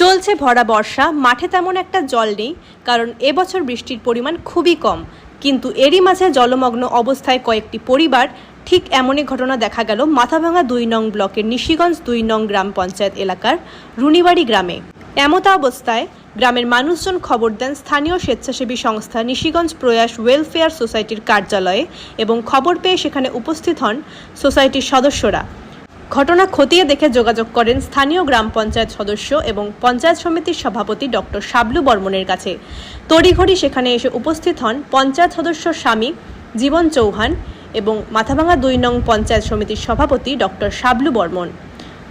চলছে ভরা বর্ষা, মাঠে তেমন একটা জল নেই, কারণ এবছর বৃষ্টির পরিমাণ খুবই কম। কিন্তু এরই মাঝে জলমগ্ন অবস্থায় কয়েকটি পরিবার, ঠিক এমনই ঘটনা দেখা গেল মাথাভাঙা দুই নং ব্লকের নিশিগঞ্জ দুই নং গ্রাম পঞ্চায়েত এলাকার রুনিবাড়ি গ্রামে। এমতা অবস্থায় গ্রামের মানুষজন খবর দেন স্থানীয় স্বেচ্ছাসেবী সংস্থা নিশিগঞ্জ প্রয়াস ওয়েলফেয়ার সোসাইটির কার্যালয়ে এবং খবর পেয়ে সেখানে উপস্থিত হন সোসাইটির সদস্যরা। ঘটনা খতিয়ে দেখে যোগাযোগ করেন স্থানীয় গ্রাম পঞ্চায়েত সদস্য এবং পঞ্চায়েত সমিতির সভাপতি ডক্টর শাবলু বর্মনের কাছে। তড়িঘড়ি সেখানে এসে উপস্থিত হন পঞ্চায়েত সদস্য স্বামী জীবন চৌহান এবং মাথাভাঙা দুই নং পঞ্চায়েত সমিতির সভাপতি ডক্টর শাবলু বর্মন।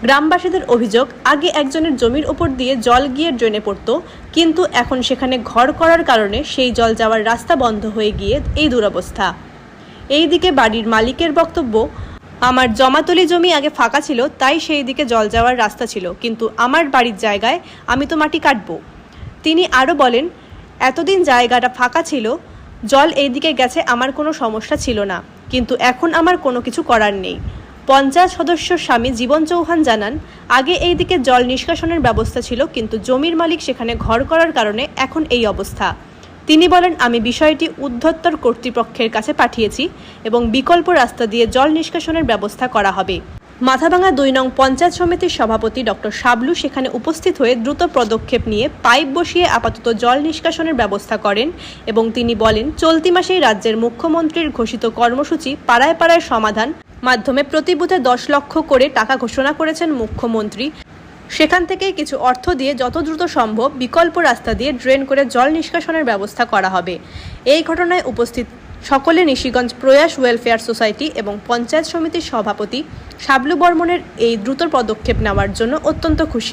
গ্রামবাসীদের অভিযোগ, আগে একজনের জমির ওপর দিয়ে জল গিয়ে ড্রেনে পড়ত, কিন্তু এখন সেখানে ঘর করার কারণে সেই জল যাওয়ার রাস্তা বন্ধ হয়ে গিয়ে এই দুরবস্থা। এই দিকে বাড়ির মালিকের বক্তব্য আমার জমাতলি জমি আগে ফাঁকা ছিল, তাই সেই দিকে জল যাওয়ার রাস্তা ছিল। কিন্তু আমার বাড়ির জায়গায় আমি তো মাটি কাটব। তিনি আরও বলেন, এতদিন জায়গাটা ফাঁকা ছিল, জল এই দিকে গেছে আমার কোনো সমস্যা ছিল না। কিন্তু এখন আমার কোনো কিছু করার নেই। পঞ্চায়েত সদস্য স্বামী জীবন চৌহান জানান, আগে এই দিকে জল নিষ্কাশনের ব্যবস্থা ছিল, কিন্তু জমির মালিক সেখানে ঘর করার কারণে এখন এই অবস্থা। তিনি বলেন, আমি বিষয়টি উদ্ধত্তর কর্তৃপক্ষের কাছে পাঠিয়েছি এবং বিকল্প রাস্তা দিয়ে জল নিষ্কাশনের ব্যবস্থা করা হবে। মাথাভাঙা দুই নং পঞ্চায়েত সমিতির সভাপতি ডক্টর শাবলু সেখানে উপস্থিত হয়ে দ্রুত পদক্ষেপ নিয়ে পাইপ বসিয়ে আপাতত জল নিষ্কাশনের ব্যবস্থা করেন এবং তিনি বলেন, চলতি মাসেই রাজ্যের মুখ্যমন্ত্রীর ঘোষিত কর্মসূচি পাড়ায় পাড়ায় সমাধান মাধ্যমে প্রতি বুথে দশ লক্ষ করে টাকা ঘোষণা করেছেন মুখ্যমন্ত্রী। সেখান থেকে কিছু অর্থ দিয়ে যত দ্রুত সম্ভব বিকল্প রাস্তা দিয়ে ড্রেন করে জল নিষ্কাশনের ব্যবস্থা করা হবে। এই ঘটনায় উপস্থিত সকলে নিশিগঞ্জ প্রয়াস ওয়েলফেয়ার সোসাইটি এবং পঞ্চায়েত সমিতির সভাপতি শাবলু বর্মনের এই দ্রুত পদক্ষেপ নেওয়ার জন্য অত্যন্ত খুশি।